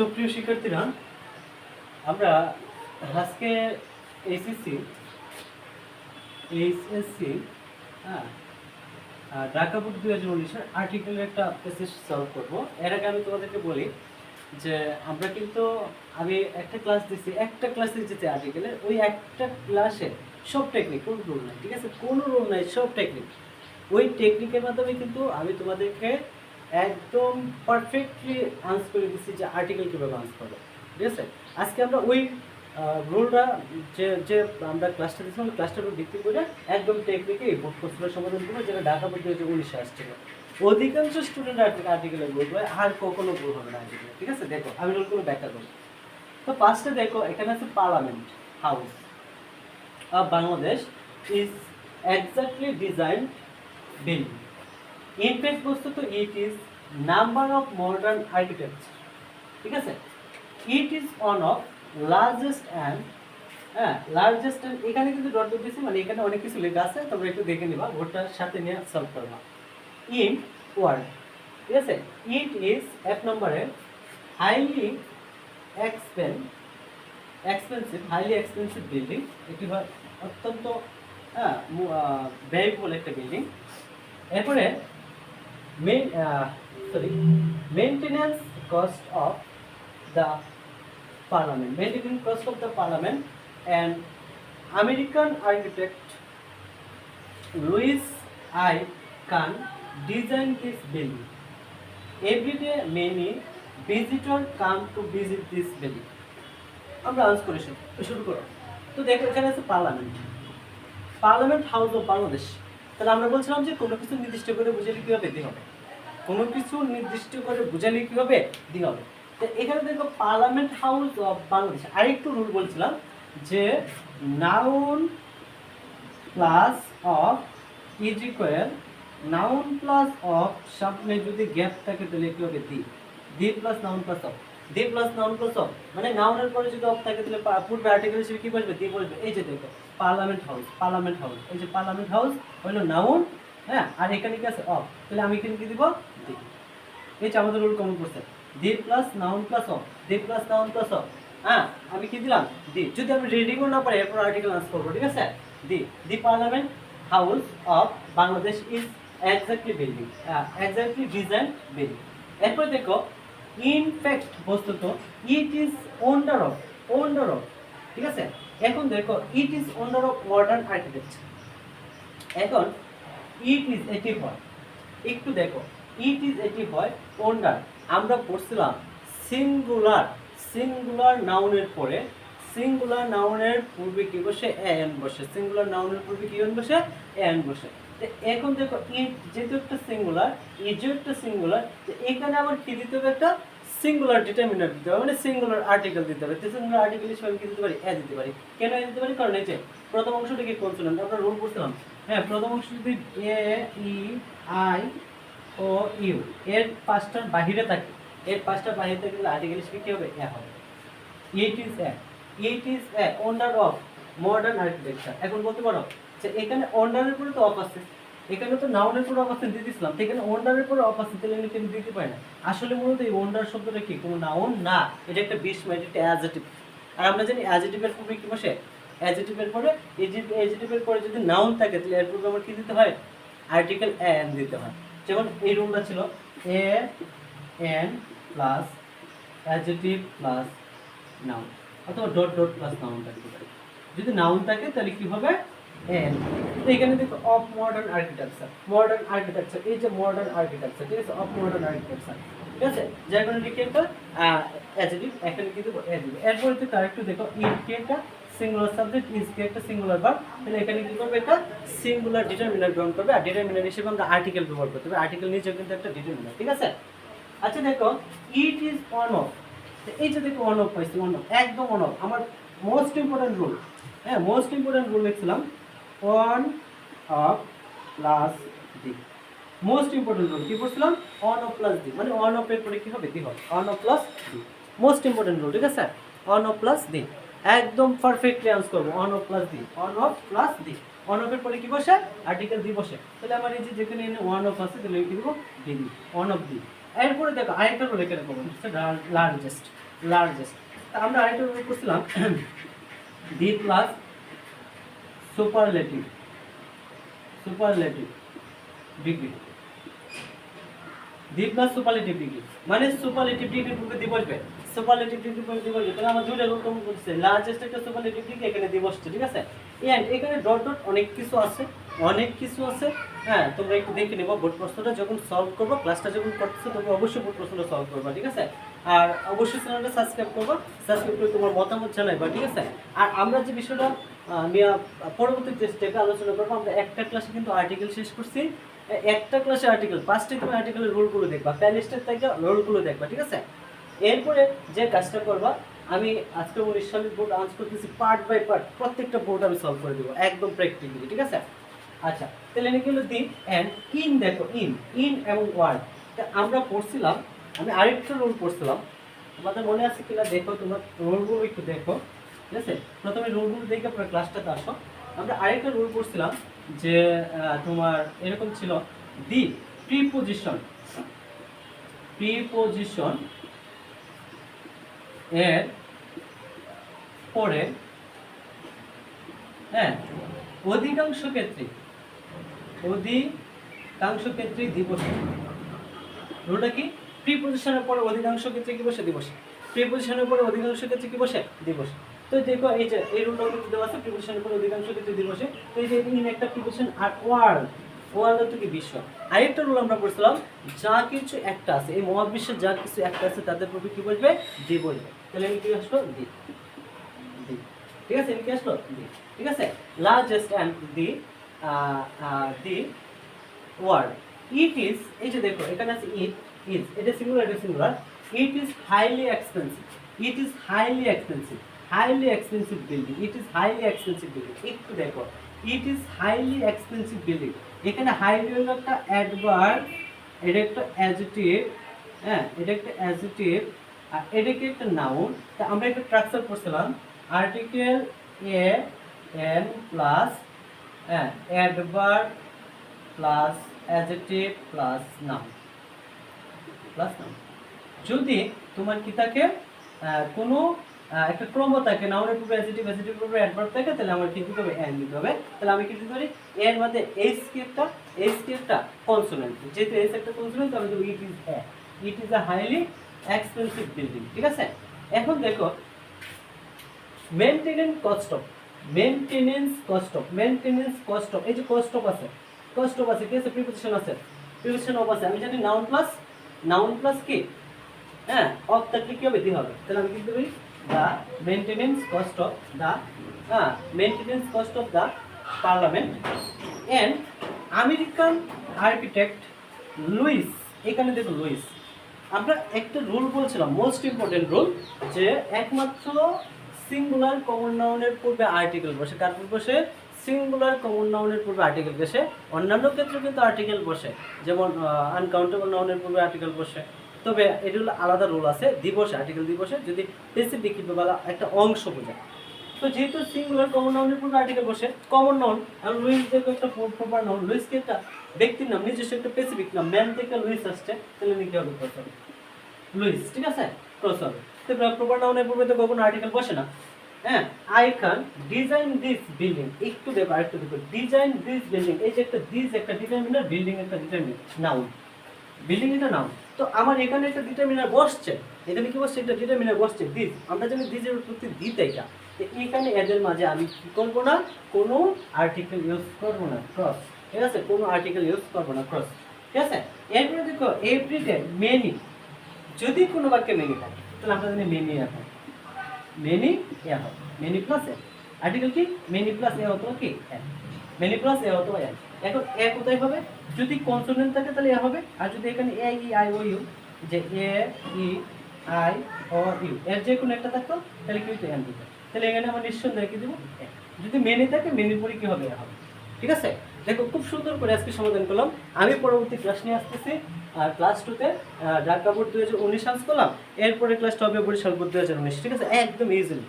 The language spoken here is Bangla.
সুপ্রিয় শিক্ষার্থীরা, আমরা আজকে এসএসসি এইচএসসি হ্যাঁ ঢাকা বুক দুই হাজার উনিশের আর্টিকেলের একটা প্যাসেজ সলভ করব। এর আগে আমি তোমাদেরকে বলি যে, আমরা কিন্তু আমি একটা ক্লাস দিচ্ছি একটা ক্লাস দিচ্ছি আর্টিকেলের ওই একটা ক্লাসে সব টেকনিক কোনো রুল নাই, ঠিক আছে? কোনো রুল নাই, সব টেকনিক ওই টেকনিকের মাধ্যমে কিন্তু আমি তোমাদেরকে একদম পারফেক্টলি আনসার করে দিচ্ছি যে আর্টিকেল কীভাবে আনসার করবে। ঠিক আছে? আজকে আমরা ওই রুলটা যে যে আমরা ক্লাসটা দিচ্ছিলাম ওই ক্লাসটার উপর ভিত্তি করে একদম টেকনিকে এই বোর্ড কোশ্চেনের সমাধান করব, যেটা ঢাকা দুই হাজার উনিশে আসছিল। অধিকাংশ স্টুডেন্ট আর্টিকেলের ভুল হয়, আর কখনো ভুল হবে না আর্টিকেল ঠিক আছে? দেখো, আমি রুলগুলো ব্যাখ্যা করি তো ফার্স্টে দেখো, এখানে আছে parliament house of Bangladesh is exactly designed building. In fact, বস্তুত it is number of modern architecture. ঠিক আছে? It is one of largest and হ্যাঁ লার্জেস্ট অ্যান্ড এখানে কিন্তু ডট দিয়েছি মানে এখানে অনেক কিছু লেখা আছে তোমরা একটু দেখে নিবা ভোটটার সাথে নিয়ে সলভ করবা ইন ওয়ার্ড ঠিক আছে? ইট ইজ এক নম্বরে highly এক্সপেন expensive highly expensive building এটি হয় অত্যন্ত হ্যাঁ ব্যয়বহুল একটা বিল্ডিং এরপরে main sorry maintenance cost of the parliament maintenance cost of the parliament and American architect Louis I Kahn design this building every day many visitor come to visit this building আমরা আনসার করে শুরু করো। তো দেখো, এখানে আছে parliament parliament house of Bangladesh তাহলে আমরা বলছিলাম যে কোনো কিছু নির্দিষ্ট করে বুঝালে কী হবে? দি হবে। কোনো কিছু নির্দিষ্ট করে বুঝালে কী হবে? দি হবে। তো এখানে দেখো পার্লামেন্ট হাউস অফ বাংলাদেশ। আরেকটু রুল বলছিলাম যে noun plus of is equal, noun plus of সামনে যদি গ্যাপ থাকে তাহলে কি হবে? The. The plus noun plus of. The plus noun plus of মানে নাউনের পরে যদি অফ থাকে, তাহলে পূর্বে আর্টিকেল হিসেবে কি বসবে? দি বসবে। এই যে দেখো পার্লামেন্ট হাউস পার্লামেন্ট হাউস এই যে পার্লামেন্ট হাউস হলো নাউন হ্যাঁ? আর এখানে কি আছে? অফ তাহলে আমি এখানে কি দিব? দি এই যে আমাদের রুল কমন করছে। The plus noun plus of the plus noun plus of হ্যাঁ? আমি কি দিলাম? দি যদি আমি রিডিংও না পারি, এরপর আর্টিকেল আনসার করব, ঠিক আছে? The the parliament house of Bangladesh is exactly building exactly design building এরপর দেখো ইনফ্যাক্ট বস্তুত it is wonder of wonder of ঠিক আছে? এখন দেখো it is wonder of modern architecture এখন ইট ইজ এটি হয়। একটু দেখো ইট ইজ এটি হয় ওন্ডার আমরা পড়ছিলাম সিঙ্গুলার সিঙ্গুলার নাউনের পরে সিঙ্গুলার নাউনের পূর্বে কি বসে? এন বসে। সিঙ্গুলার নাউনের পূর্বে কি এন বসে? এন বসে। তো এখন দেখো ইট যেহেতু একটা সিঙ্গুলার ইজও একটা সিঙ্গুলার তো এখানে আবার কি দিতে হবে একটা? সিঙ্গুলার ডিটারমিনার দিতে হবে। মানে সিঙ্গুলার আর্টিকেল দিতে হবে। সিঙ্গুলার আর্টিকেল হিসেবে কি দিতে পারি? এ দিতে পারি। কেন এ দিতে পারি? কারণ এই যে প্রথম অংশটা কি কনসোনেন্ট আমরা রুল করছিলাম। হ্যাঁ প্রথম অংশ যদি এ, ই, আই, ও, ইউ, এর পাঁচটার বাহিরে থাকে, এর পাঁচটার বাহিরে থাকলে আর্টিকেল হিসেবে কি হবে? এ হবে। It is a it is a wonder of modern architecture এখন বলতে পারো যে এখানে ওন্ডারের পরে তো অফ আছে। এখানে তো নাউনের পরে অফ আছে দিয়ে দিয়েছিলাম তো এখানে ওন্ডারের পরে অফ আছে, তাহলে আমি কেন দিতে পারি না? আসলে মূলত এই ওন্ডার শব্দটা কি? কোনো নাউন না, এটা একটা বিশ এটা একটা অ্যাজেটিভ আর আমরা জানি অ্যাজেটিভের পূর্বে কি বসে? অ্যাজেটিভের পরে অ্যাজেটিভের পরে যদি নাউন থাকে, তাহলে এর পূর্বে আমার কি দিতে হয়? আর্টিকেল এন দিতে হয়। যেমন এই রুলটা ছিল a an plus adjective plus noun অথবা ডট ডট প্লাস নাউন থাকতে পারে যদি নাউন থাকে, তাহলে কি হবে? এন এখানে দেখো of modern architecture modern architecture এই যে মডার্ন আর্কিটেকচার ঠিক আছে? অফ মডার্ন আর্কিটেকচার ঠিক আছে? যার কারণে লিখে একটা অ্যাজেটিভ এখানে এ দিবে এরপরে তো তার একটু দেখো ইট কি একটা সিঙ্গুলার সাবজেক্ট ইজ কি একটা সিঙ্গুলার ভার্ব তাহলে এখানে কি করবে একটা সিঙ্গুলার ডিটারমিনার গ্রহণ করবে। আর ডিটারমিনার হিসেবে আমরা আর্টিকেল ব্যবহার করতে হবে। আর্টিকেল নিচেও কিন্তু একটা ডিটারমিনার ঠিক আছে? আচ্ছা দেখো ইট ইজ অন অফ এই যে দেখো অন অফ পাইছি অন অফ একদম অন অফ আমার মোস্ট ইম্পর্টেন্ট রুল হ্যাঁ most important rule লিখছিলাম one of plus the most important rule কি বলছিলাম? অন অফ প্লাস ডি মানে অন অফ এর পরে কি হবে? দি হবে। One of plus the most important rule ঠিক আছে? অন অফ প্লাস ডি একদম পারফেক্টলি আনসার করব। One of plus the one of plus the one of এর পরে কি বসে? আর্টিকেল দি বসে। তাহলে আমার এই যে যেখানে ওয়ান অফ আছে, তাহলে কি দেবো? ডি অন অফ ডি এরপরে দেখো, আরেকটা রুল এখানে করব লার্জেস্ট লার্জেস্ট তা আমরা আরেকটা রুল করছিলাম D plus superlative superlative degree D plus superlative degree মানে সুপারলেটিভ ডিগ্রি পূর্বে দি বসবে সুপারলেটিভ ডিগ্রি পূর্বে দি বসবে তাহলে আমার দুইটা রুল কমন করছে লার্জেস্ট একটা সুপারলেটিভ ডিগ্রি এখানে দি বসছে ঠিক আছে? এখানে ডট ডট অনেক কিছু আছে। অনেক কিছু আছে। হ্যাঁ তোমরা একটু দেখে নেব বোর্ড প্রশ্নটা। যখন সলভ করব ক্লাসটা যখন করতেছো, তোমরা অবশ্যই বোর্ড প্রশ্নটা সলভ করবা, ঠিক আছে? আর অবশ্যই চ্যানেলটা সাবস্ক্রাইব করবা। সাবস্ক্রাইব করে তোমার মতামত জানাইবা, ঠিক আছে? আর আমরা যে বিষয়টা নিয়ে পরবর্তী টেস্টে আলোচনা করব, আমরা একটা ক্লাসে কিন্তু আর্টিকেল শেষ করছি। একটা ক্লাসে আর্টিকেল পাঁচটি তুমি আর্টিকেলের রোলগুলো দেখবা প্যালিস্টের থেকে রোলগুলো দেখবা, ঠিক আছে? এরপরে যে কাজটা করবা, আমি আজকে উনিশ সালের বোর্ড আনস করতেছি পার্ট বাই পার্ট প্রত্যেকটা বোর্ড আমি সলভ করে দেবো, একদম প্র্যাকটিক্যালি ঠিক আছে? আচ্ছা তাহলে এনে গেলো দি অ্যান্ড ইন দেখো ইন ইন এবং ওয়ার্ড তা আমরা পড়ছিলাম, আমি আরেকটা রোল পড়ছিলাম। তোমাদের মনে আছে কিনা দেখো, তোমরা রোলগুলো একটু দেখো। ঠিক আছে? প্রথমে রোলগুলো দেখে পরে ক্লাসটাতে আসো। আমরা আরেকটা রোল পড়ছিলাম যে তোমার এরকম ছিল। দি প্রিপোজিশন প্রিপোজিশন এর পরে হ্যাঁ অধিকাংশ ক্ষেত্রে অধিকাংশ ক্ষেত্রে দিবস। রোলটা কি? প্রিপোজিশনের পরে অধিকাংশ ক্ষেত্রে কি বসে? দিবস। প্রিপোজিশনের পরে অধিকাংশ ক্ষেত্রে কি বসে? দিবস। তো দেখো, এই যে, এই রুলটা কিন্তু দেওয়া আছে, প্রিপোজিশনের পরে অধিকাংশ ক্ষেত্রে দিবসে। তো এই যে ইন একটা প্রিপোজিশন আর ওয়ার্ল্ড ওয়ার্ল্ড হচ্ছে কি বিশ্ব। আরেকটা রুল আমরা পড়ছিলাম, যা কিছু একটা আছে, এই মহাবিশ্বের যা কিছু একটা আছে, তাদের প্রতি কি বলবে দি বলবে তাহলে কি আসলো দি। ঠিক আছে? কি আসলো দি। ঠিক আছে? Largest and the. The word. It is এই যে দেখো, এখানে আছে ইট ইজ এটা সিঙ্গুলার এটা singular it is highly expensive it is highly expensive highly expensive building it is highly expensive building একটু দেখো। It is highly expensive building এখানে হাইলি হলো একটা অ্যাডভার্ব এটা একটা অ্যাজিটিভ হ্যাঁ এটা একটা অ্যাজিটিভ আর এটা কি একটা নাউন তা আমরা একটা স্ট্রাকচার করছিলাম। আর্টিকেল এ এন প্লাস হ্যাঁ অ্যাডভার্ব প্লাস অ্যাডজেক্টিভ প্লাস নাম প্লাস নাম যদি তোমার কি থাকে কোনো একটা ক্রম থাকে নাউনের পূর্বে অ্যাডজেক্টিভ অ্যাডজেক্টিভ পূর্বে অ্যাডভার্ব থাকে, তাহলে আমার কি দিতে হবে? এন দিতে হবে। তাহলে আমি কি দিতে এর মধ্যে কি একটা এইচ কি একটা কনসোনেন্ট যেহেতু এইচ একটা কনসোনেন্ট আমি দেবো it is a it is a highly expensive building ঠিক আছে? এখন দেখো maintenance cost of maintenance cost of maintenance cost of এই যে কস্ট অফ আছে কস্ট অফ আছে, কি আছে? প্রিপোজিশন আছে। প্রিপোজিশন অফ আছে। আমি জানি নাউন প্লাস নাউন প্লাস কি? হ্যাঁ অফ থাকলে কি হবে? দি হবে? তাহলে আমি কি দেবো the maintenance cost of the হ্যাঁ maintenance cost of the parliament and American architect Louis এখানে দেখো লুইস আমরা একটা রুল বলছিলাম মোস্ট ইম্পর্টেন্ট রুল যে একমাত্র সিঙ্গুলার কমন নাউনের পূর্বে আর্টিকেল বসে। কার বসে? সিঙ্গুলার কমন নাউনের পূর্বে আর্টিকেল বসে। অন্যান্য ক্ষেত্রে কিন্তু আর্টিকেল বসে। যেমন আনকাউন্টেবল নাউনের পূর্বে আর্টিকেল বসে। তবে এগুলো আলাদা রুল আছে, দিবসে আর্টিকেল দিবসে। যদি স্পেসিফিক বলা একটা অংশ বোঝায়। তো যেহেতু সিঙ্গুলার কমন নাউনের পূর্বে আর্টিকেল বসে কমন নাউন আর লুইস দেখো একটা প্রপার নাউন লুইস কি একটা ব্যক্তির নাম, নিজস্ব একটা স্পেসিফিক নাম ম্যান থেকে লুইস আসছে, তাহলে কি হবে লুইস ঠিক আছে? ক্রস তো প্রপার নাউনের পূর্বে তো কখনো আর্টিকেল বসে না। হ্যাঁ I can design this building একটু দেখো, আরেকটু দেখো। ডিজাইন দিস বিল্ডিং এই যে একটা দিস একটা ডিটারমিনার বিল্ডিং একটা ডিটারমিনার নাউন বিল্ডিং এটা নাম তো আমার এখানে একটা ডিটারমিনার বসছে। এখানে কি বসছে? একটা ডিটারমিনার বসছে। দিস আমরা জানি দিসের প্রতি দিত এটা। তো এখানে এদের মাঝে আমি কি করব না? কোনো আর্টিকেল ইউজ করব না। ক্রস ঠিক আছে? কোনো আর্টিকেল ইউজ করব না। ক্রস ঠিক আছে? এরপরে দেখো এভরিডে মেনি যদি কোনো বাক্যে মেনি থাকে তাহলে আমরা জানি মেনি এখন মেনি এ হবে মেনি প্লাস এ আর্টিকেল কি? মেনি প্লাস এ হতো কি? মেনি প্লাস এ হতো এ এখন এ কোথায় হবে? যদি কনসোনেন্ট থাকে তাহলে এ হবে। আর যদি এখানে এ ই আই ও ইউ যে এ, ই, আই ও ইউ, এর যে কোনো একটা থাকতো, তাহলে কি হতো এন তাহলে এখানে আমরা নিঃসন্দেহে কি দেবো যদি মেনি থাকে মেনির পরে কি হবে? হবে। ঠিক আছে? দেখো, খুব সুন্দর করে আজকে সমাধান করলাম। আমি পরবর্তী ক্লাস নিয়ে আসতেছি। আর ক্লাস টুতে ঢাকা বোর্ড দু হাজার উনিশ সাল করলাম, এরপরে ক্লাস টপে বরিশাল বোর্ড দু হাজার উনিশ, ঠিক আছে? একদম ইজিলি